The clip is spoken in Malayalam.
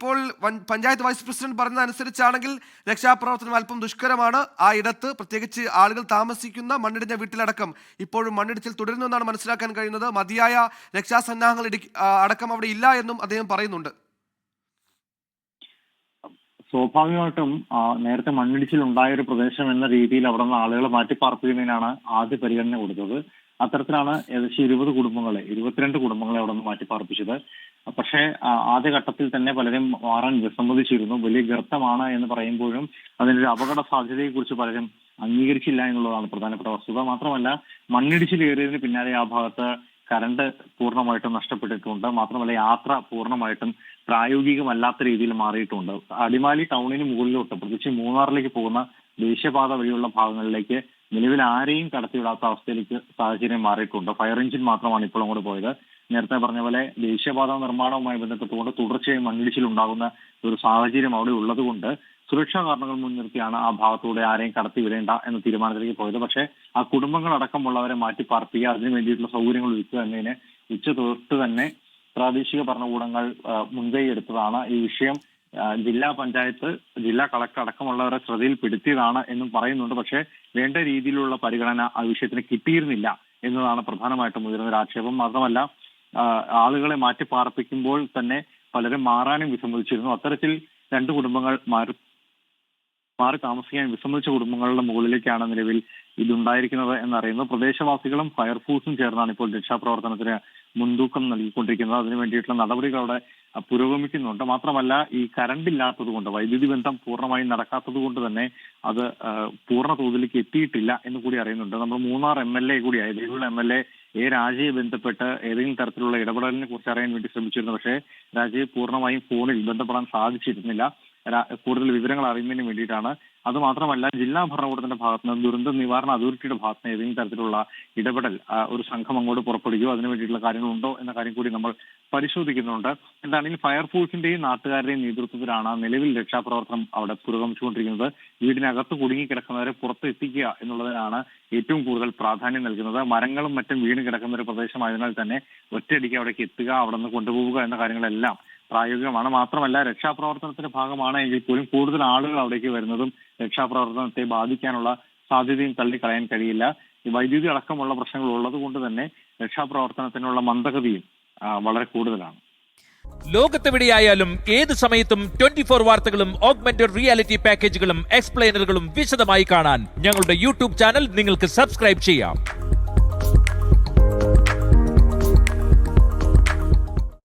ഇപ്പോൾ പഞ്ചായത്ത് വൈസ് പ്രസിഡന്റ് പറഞ്ഞതനുസരിച്ചാണെങ്കിൽ രക്ഷാപ്രവർത്തനം അല്പം ദുഷ്കരമാണ്. ആ ഇടത്ത് പ്രത്യേകിച്ച് ആളുകൾ താമസിക്കുന്ന മണ്ണിടിഞ്ഞ വീട്ടിലടക്കം ഇപ്പോഴും മണ്ണിടിച്ചിൽ തുടരുന്നു എന്നാണ് മനസ്സിലാക്കാൻ കഴിയുന്നത്. മതിയായ രക്ഷാസന്നാഹങ്ങൾ അടക്കം അവിടെ ഇല്ല എന്നും അദ്ദേഹം പറയുന്നുണ്ട്. സ്വാഭാവികമായിട്ടും നേരത്തെ മണ്ണിടിച്ചിൽ ഉണ്ടായ ഒരു പ്രദേശം എന്ന രീതിയിൽ അവിടെ നിന്ന് ആളുകളെ മാറ്റിപ്പാർപ്പിക്കുന്നതിനാണ് ആദ്യ പരിഗണന കൊടുത്തത്. അത്തരത്തിലാണ് ഏകദേശം ഇരുപത് കുടുംബങ്ങളെ ഇരുപത്തിരണ്ട് കുടുംബങ്ങളെ അവിടെ നിന്ന് മാറ്റിപ്പാർപ്പിച്ചത്. പക്ഷേ ആ, ആദ്യഘട്ടത്തിൽ തന്നെ പലരും മാറാൻ വിസമ്മതിച്ചിരുന്നു. വലിയ ഗർത്തമാണ് എന്ന് പറയുമ്പോഴും അതിനൊരു അപകട സാധ്യതയെക്കുറിച്ച് പലരും അംഗീകരിച്ചില്ല എന്നുള്ളതാണ് പ്രധാനപ്പെട്ട വസ്തുത. മാത്രമല്ല മണ്ണിടിച്ചിൽ കയറിയതിന് പിന്നാലെ ആ ഭാഗത്ത് കറണ്ട് പൂർണമായിട്ടും നഷ്ടപ്പെട്ടിട്ടുണ്ട്. മാത്രമല്ല യാത്ര പൂർണമായിട്ടും പ്രായോഗികമല്ലാത്ത രീതിയിൽ മാറിയിട്ടുണ്ട്. അടിമാലി ടൗണിന് മുകളിലോട്ട് പ്രത്യേകിച്ച് മൂന്നാറിലേക്ക് പോകുന്ന ദേശീയപാത വഴിയുള്ള ഭാഗങ്ങളിലേക്ക് നിലവിൽ ആരെയും കടത്തിവിടാത്ത അവസ്ഥയിലേക്ക് സാഹചര്യം മാറിയിട്ടുണ്ട്. ഫയർ എഞ്ചിൻ മാത്രമാണ് ഇപ്പോൾ അങ്ങോട്ട് പോയത്. നേരത്തെ പറഞ്ഞ പോലെ ദേശീയപാത നിർമ്മാണവുമായി ബന്ധപ്പെട്ടുകൊണ്ട് തുടർച്ചയായി മണ്ണിടിച്ചിൽ ഉണ്ടാകുന്ന ഒരു സാഹചര്യം അവിടെ ഉള്ളതുകൊണ്ട് സുരക്ഷാ കാരണങ്ങൾ മുൻനിർത്തിയാണ് ആ ഭാഗത്തൂടെ ആരെയും കടത്തിവിടേണ്ട എന്ന തീരുമാനത്തിലേക്ക് പോയത്. പക്ഷേ ആ കുടുംബങ്ങളടക്കമുള്ളവരെ മാറ്റി പാർപ്പിക്കുക അതിനു വേണ്ടിയിട്ടുള്ള സൗകര്യങ്ങൾ ഒരുക്കുക എന്നതിന് ഉച്ച തൊട്ട് തന്നെ പ്രാദേശിക ഭരണകൂടങ്ങൾ മുൻകൈ എടുത്തതാണ് ഈ വിഷയം. ജില്ലാ പഞ്ചായത്ത് ജില്ലാ കളക്ടർ അടക്കമുള്ളവരെ ശ്രദ്ധയിൽപ്പെടുത്തിയതാണ് എന്നും പറയുന്നുണ്ട്. പക്ഷേ വേണ്ട രീതിയിലുള്ള പരിഗണന ആ വിഷയത്തിന് കിട്ടിയിരുന്നില്ല എന്നതാണ് പ്രധാനമായിട്ടും മുതിർന്ന ഒരു ആക്ഷേപം. മാത്രമല്ല ആളുകളെ മാറ്റി പാർപ്പിക്കുമ്പോൾ തന്നെ പലരും മാറാനും വിസമ്മതിച്ചിരുന്നു. അത്തരത്തിൽ രണ്ട് കുടുംബങ്ങൾ മാറി താമസിക്കാൻ വിസമ്മതിച്ച കുടുംബങ്ങളുടെ മുകളിലേക്കാണ് നിലവിൽ ഇതുണ്ടായിരിക്കുന്നത് എന്നറിയുന്നു പ്രദേശവാസികളും ഫയർഫോഴ്സും ചേർന്നാണ് ഇപ്പോൾ രക്ഷാപ്രവർത്തനത്തിന് മുൻതൂക്കം നൽകിക്കൊണ്ടിരിക്കുന്നത്. അതിനു വേണ്ടിയിട്ടുള്ള നടപടികൾ അവിടെ പുരോഗമിക്കുന്നുണ്ട്. മാത്രമല്ല ഈ കറണ്ട് ഇല്ലാത്തത് കൊണ്ട് വൈദ്യുതി ബന്ധം പൂർണമായും നടക്കാത്തത് കൊണ്ട് തന്നെ അത് പൂർണ തോതിലേക്ക് എത്തിയിട്ടില്ല എന്ന് കൂടി അറിയുന്നുണ്ട്. നമ്മൾ മൂന്നാർ എം എൽ എ കൂടിയായ Devikulam M L A A രാജയെ ബന്ധപ്പെട്ട് ഏതെങ്കിലും തരത്തിലുള്ള ഇടപെടലിനെ കുറിച്ച് അറിയാൻ വേണ്ടി ശ്രമിച്ചിരുന്നു. പക്ഷേ രാജയെ പൂർണമായും ഫോണിൽ ബന്ധപ്പെടാൻ സാധിച്ചിരുന്നില്ല. കൂടുതൽ വിവരങ്ങൾ അറിയുന്നതിന് വേണ്ടിയിട്ടാണ്. അത് മാത്രമല്ല ജില്ലാ ഭരണകൂടത്തിന്റെ ഭാഗത്ത് നിന്ന് ദുരന്ത നിവാരണ അതോറിറ്റിയുടെ ഭാഗത്ത് നിന്ന് ഏതെങ്കിലും തരത്തിലുള്ള ഇടപെടൽ ഒരു സംഘം അങ്ങോട്ട് പുറപ്പെടുകയോ അതിനു വേണ്ടിയിട്ടുള്ള കാര്യങ്ങളുണ്ടോ എന്ന കാര്യം കൂടി നമ്മൾ പരിശോധിക്കുന്നുണ്ട്. എന്താണെങ്കിൽ ഫയർഫോഴ്സിന്റെയും നാട്ടുകാരുടെയും നേതൃത്വത്തിലാണ് നിലവിൽ രക്ഷാപ്രവർത്തനം അവിടെ പുരോഗമിച്ചുകൊണ്ടിരിക്കുന്നത്. വീടിനകത്ത് കുടുങ്ങിക്കിടക്കുന്നവരെ പുറത്ത് എത്തിക്കുക എന്നുള്ളതിനാണ് ഏറ്റവും കൂടുതൽ പ്രാധാന്യം നൽകുന്നത്. മരങ്ങളും മറ്റും വീണ് കിടക്കുന്ന ഒരു പ്രദേശമായതിനാൽ തന്നെ ഒറ്റയടിക്ക് അവിടേക്ക് എത്തുക അവിടെ നിന്ന് കൊണ്ടുപോവുക എന്ന കാര്യങ്ങളെല്ലാം പ്രായോഗികമാണ്. മാത്രമല്ല രക്ഷാപ്രവർത്തനത്തിന്റെ ഭാഗമാണ് എങ്കിൽ പോലും കൂടുതൽ ആളുകൾ അവിടേക്ക് വരുന്നതും രക്ഷാപ്രവർത്തനത്തെ ബാധിക്കാനുള്ള സാധ്യതയും തള്ളിക്കളയാൻ കഴിയില്ല. വൈദ്യുതി അടക്കമുള്ള പ്രശ്നങ്ങൾ ഉള്ളത് കൊണ്ട് തന്നെ രക്ഷാപ്രവർത്തനത്തിനുള്ള മന്ദഗതിയും വളരെ കൂടുതലാണ്. ലോകത്തെവിടെയായാലും ഏത് സമയത്തും ട്വന്റി ഫോർ വാർത്തകളും ഓഗ്മെന്റഡ് റിയാലിറ്റി പാക്കേജുകളും എക്സ്പ്ലെയിനറുകളും വിശദമായി കാണാൻ ഞങ്ങളുടെ യൂട്യൂബ് ചാനൽ നിങ്ങൾക്ക് സബ്സ്ക്രൈബ് ചെയ്യാം.